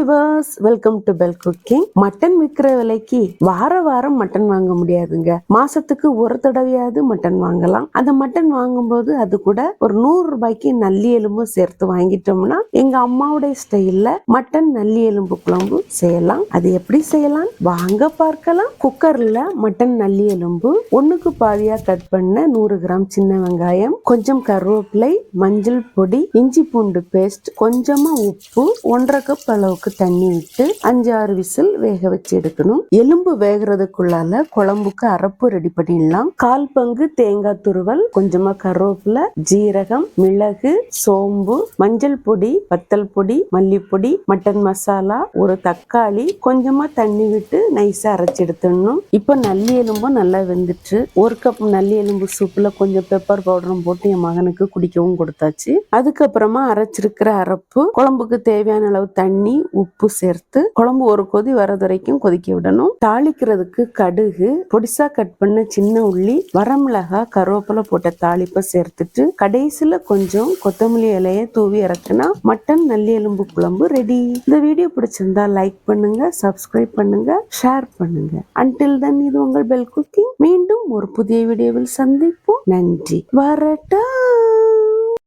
Viewers welcome to bell cooking mutton விற்கிற விலைக்கு வார வாரம் மட்டன் வாங்க முடியாதுங்க. மாசத்துக்கு ஒரு தடவையாவது மட்டன் வாங்கலாம். அந்த மட்டன் வாங்கும்போது அது கூட ஒரு நூறு ரூபாய்க்கு நல்லி எலும்பு சேர்த்து வாங்கிட்டோம்னா எங்க அம்மாவுடைய ஸ்டைல்ல மட்டன் நல்லி எலும்பு குழம்பு செய்யலாம். அது எப்படி செய்யலாம்? வாங்க பார்க்கலாம். குக்கர்ல மட்டன் நல்லி எலும்பு ஒண்ணுக்கு பாதியா கட் பண்ண நூறு கிராம் சின்ன வெங்காயம் கொஞ்சம் கருவேப்பிலை மஞ்சள் பொடி இஞ்சி பூண்டு பேஸ்ட் கொஞ்சமா உப்பு ஒன்றரை கப் அளவுக்கு தண்ணி விட்டு அஞ்சு ஆறு விசில் வேக வச்சு எடுக்கணும். எலும்பு வேகிறதுக்குள்ளால குழம்புக்கு அரப்பு ரெடி பண்ணிடலாம். கால் பங்கு தேங்காய் துருவல் கொஞ்சமா கருவேப்பிலை ஜீரகம் மிளகு சோம்பு மஞ்சள் பொடி வத்தல் பொடி மல்லிப்பொடி மட்டன் மசாலா ஒரு தக்காளி கொஞ்சமா தண்ணி விட்டு நைஸா அரைச்சி எடுத்துடணும். இப்போ நல்லி எலும்பும் நல்லா வெந்துட்டு ஒரு கப் நல்லி எலும்பு சூப்ல கொஞ்சம் பெப்பர் பவுடரும் போட்டு என் மகனுக்கு குடிக்கவும் கொடுத்தாச்சு. அதுக்கப்புறமா அரைச்சிருக்கிற அரப்பு குழம்புக்கு தேவையான அளவு தண்ணி உப்பு சேர்த்து குழம்பு ஒரு கொதி வரது வரைக்கும் கொதிக்க விடணும். தாளிக்கிறதுக்கு கடுகு பொடிசா கட் பண்ண சின்ன உள்ளி வரமிளகா கருவேப்பிலை போட்ட தாளிப்பை சேர்த்துட்டு கடைசியில கொஞ்சம் கொத்தமல்லி இலையை தூவி இறக்குனா மட்டன் நல்லி எலும்பு குழம்பு ரெடி இந்த வீடியோ பிடிச்சிருந்தா லைக் பண்ணுங்க சப்ஸ்கிரைப் பண்ணுங்க ஷேர் பண்ணுங்க. அன்டில் தென் இது உங்கள் பெல் குக்கிங் மீண்டும் ஒரு புதிய வீடியோவில் சந்திப்போம். நன்றி. வரட்டா!